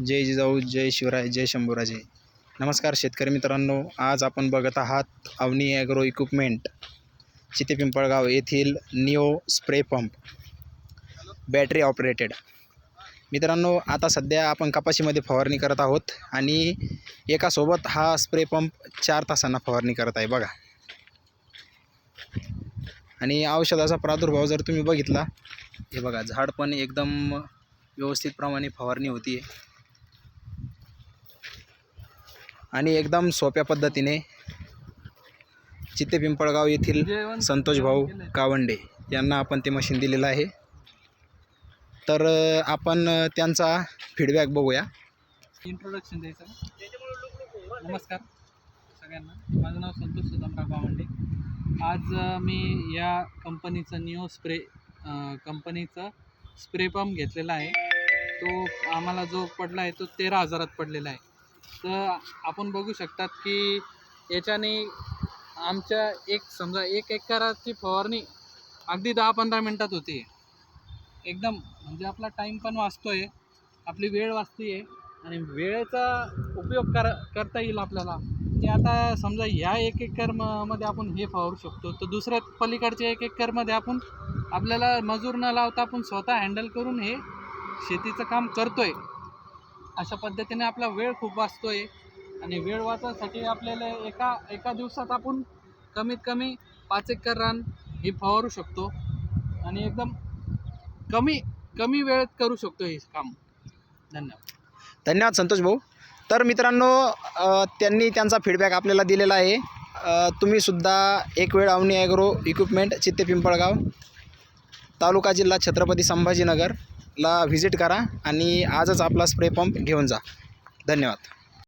जय जिजाऊ जय शिवराय जय शंभूराजे. नमस्कार शेतकरी मित्रांनो आज आपण बघत आहात अवनी ॲग्रो इक्विपमेंट चिते पिंपळगाव येथील neo spray pump battery operated. मित्रांनो आता सध्या आपण कपाशीमध्ये फवारणी करत आहोत आणि एकासोबत हा स्प्रे पंप चार तासांना फवारणी करत आहे बघा. आणि औषधाचा प्रादुर्भाव जर तुम्ही बघितला हे बघा झाड पण एकदम व्यवस्थितप्रमाणे फवारणी होती आहे आणि एकदम सोप्या पद्धतीने चित्ते पिंपळगाव येथील संतोष भाऊ कावंडे यांना आपण ते मशीन दिलेलं आहे. तर आपण त्यांचा फीडबॅक बघूया. इंट्रोडक्शन द्यायचं. नमस्कार सगळ्यांना. माझं नाव संतोष सुदामराव कावंडे. आज मी या कंपनीचं न्यू स्प्रे कंपनीचं कंपनीचा स्प्रे पंप घेतलेला आहे. तो आम्हाला जो पडला आहे तो तेरा हजारात पडलेला आहे. तर आपण बघू शकतात की याच्याने आमच्या एक समजा एक एकराची फवारणी अगदी दहा पंधरा मिनटात होते. एकदम म्हणजे आपला टाईम पण वाचतो आहे आपली वेळ वाचते आहे आणि वेळेचा उपयोग कर करता येईल आपल्याला. की आता समजा ह्या एक एकर म मध्ये आपण हे फवारू शकतो तर दुसऱ्या पलीकडच्या एक एकरमध्ये आपण आपल्याला मजूर न लावता आपण स्वतः हँडल करून हे शेतीचं काम करतो आहे अशा पद्धतीने आपला वेळ खूप वाचतोय. आणि वेळ वाचण्यासाठी आपल्याला एका एका दिवसात आपण कमीत कमी पाच एकर रान हे फवारू शकतो. आणि एकदम कमी कमी वेळेत करू शकतो हे काम. धन्यवाद. धन्यवाद संतोष भाऊ. तर मित्रांनो अ, त्यांनी त्यांचा फीडबॅक आपल्याला दिलेला आहे. अ, तुम्हीसुद्धा एक वेळ अवनी ॲग्रो इक्विपमेंट चित्ते पिंपळगाव तालुका जिल्हा छत्रपती संभाजीनगर. ला व्हिजिट करा आणि आजच आपला स्प्रे पंप घेऊन जा. धन्यवाद.